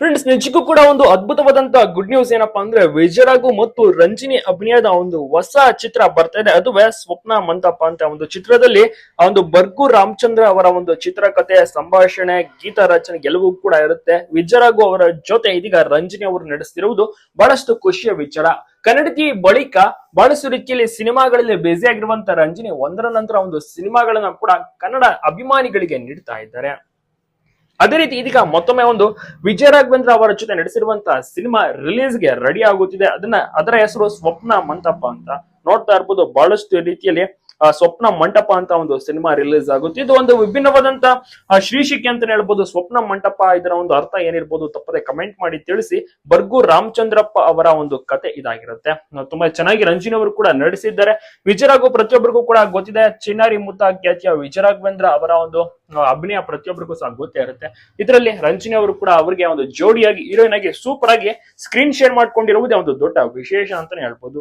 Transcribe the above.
Friends ನಿಜಕ್ಕೂ ಕೂಡ ಒಂದು ಅದ್ಭುತವಾದಂತ ಗುಡ್ ನ್ಯೂಸ್ ಏನಪ್ಪಾ ಅಂದ್ರೆ ವಿಜಯರಾಘು ಮತ್ತು ರಂಜಿನಿ ಅಭಿನಯದ ಒಂದು ಹೊಸ ಚಿತ್ರ ಬರ್ತಾ ಇದೆ. ಅದುವೇ ಸ್ವಪ್ನ ಮಂತಪ್ಪ ಅಂತ ಒಂದು ಚಿತ್ರದಲ್ಲಿ ಆ ಒಂದು ಬರ್ಗು ರಾಮಚಂದ್ರ ಅವರ ಒಂದು ಚಿತ್ರಕಥೆ ಸಂಭಾಷಣೆ, ಗೀತ ರಚನೆ ಗೆಲುವು ಕೂಡ ಇರುತ್ತೆ. ವಿಜಯರಾಘು ಅವರ ಜೊತೆ ಇದೀಗ ರಂಜಿನಿ ಅವರು ನಡೆಸ್ತಿರುವುದು ಬಹಳಷ್ಟು ಖುಷಿಯ ವಿಚಾರ. ಕನ್ನಡತಿ ಬಳಿಕ ಬಹಳಷ್ಟು ರೀತಿಯಲ್ಲಿ ಸಿನಿಮಾಗಳಲ್ಲಿ ಬ್ಯುಸಿ ಆಗಿರುವಂತ ರಂಜಿನಿ ಒಂದರ ನಂತರ ಒಂದು ಸಿನಿಮಾಗಳನ್ನ ಕೂಡ ಕನ್ನಡ ಅಭಿಮಾನಿಗಳಿಗೆ ನೀಡ್ತಾ ಇದ್ದಾರೆ. ಅದೇ ರೀತಿ ಇದೀಗ ಮತ್ತೊಮ್ಮೆ ಒಂದು ವಿಜಯ ರಾಘವೇಂದ್ರ ಅವರ ಜೊತೆ ನಡೆಸಿರುವಂತಹ ಸಿನಿಮಾ ರಿಲೀಸ್ಗೆ ರೆಡಿ ಆಗುತ್ತಿದೆ. ಅದನ್ನ ಅದರ ಹೆಸರು ಸ್ವಪ್ನ ಮಂತಪ್ಪ ಅಂತ ನೋಡ್ತಾ ಇರ್ಬೋದು. ಬಹಳಷ್ಟು ರೀತಿಯಲ್ಲಿ ಸ್ವಪ್ನ ಮಂಟಪ ಅಂತ ಒಂದು ಸಿನಿಮಾ ರಿಲೀಸ್ ಆಗುತ್ತೆ. ಇದು ಒಂದು ವಿಭಿನ್ನವಾದಂತ ಶೀರ್ಷಿಕೆ ಅಂತ ಹೇಳ್ಬೋದು, ಸ್ವಪ್ನ ಮಂಟಪ ಇದರ ಒಂದು ಅರ್ಥ ಏನಿರ್ಬೋದು ತಪ್ಪದೆ ಕಮೆಂಟ್ ಮಾಡಿ ತಿಳಿಸಿ. ಬರ್ಗು ರಾಮಚಂದ್ರಪ್ಪ ಅವರ ಒಂದು ಕತೆ ಇದಾಗಿರುತ್ತೆ. ತುಂಬಾ ಚೆನ್ನಾಗಿ ರಂಜಿನಿ ಅವರು ಕೂಡ ನಡೆಸಿದ್ದಾರೆ ವಿಜಯರಾಘು ಪ್ರತಿಯೊಬ್ಬರಿಗೂ ಕೂಡ ಗೊತ್ತಿದೆ. ಚಿನ್ನಾರಿ ಮುತ್ತ ಖ್ಯಾತಿಯ ವಿಜಯರಾಘವೇಂದ್ರ ಅವರ ಒಂದು ಅಭಿನಯ ಪ್ರತಿಯೊಬ್ಬರಿಗೂ ಸಹ ಗೊತ್ತೇ ಇರುತ್ತೆ. ಇದರಲ್ಲಿ ರಂಜಿನಿ ಅವರು ಕೂಡ ಅವರಿಗೆ ಒಂದು ಜೋಡಿಯಾಗಿ ಹೀರೋಯಿನ್ ಆಗಿ ಸೂಪರ್ ಆಗಿ ಸ್ಕ್ರೀನ್ ಶೇರ್ ಮಾಡ್ಕೊಂಡಿರುವುದೇ ಒಂದು ದೊಡ್ಡ ವಿಶೇಷ ಅಂತಾನೆ ಹೇಳ್ಬೋದು.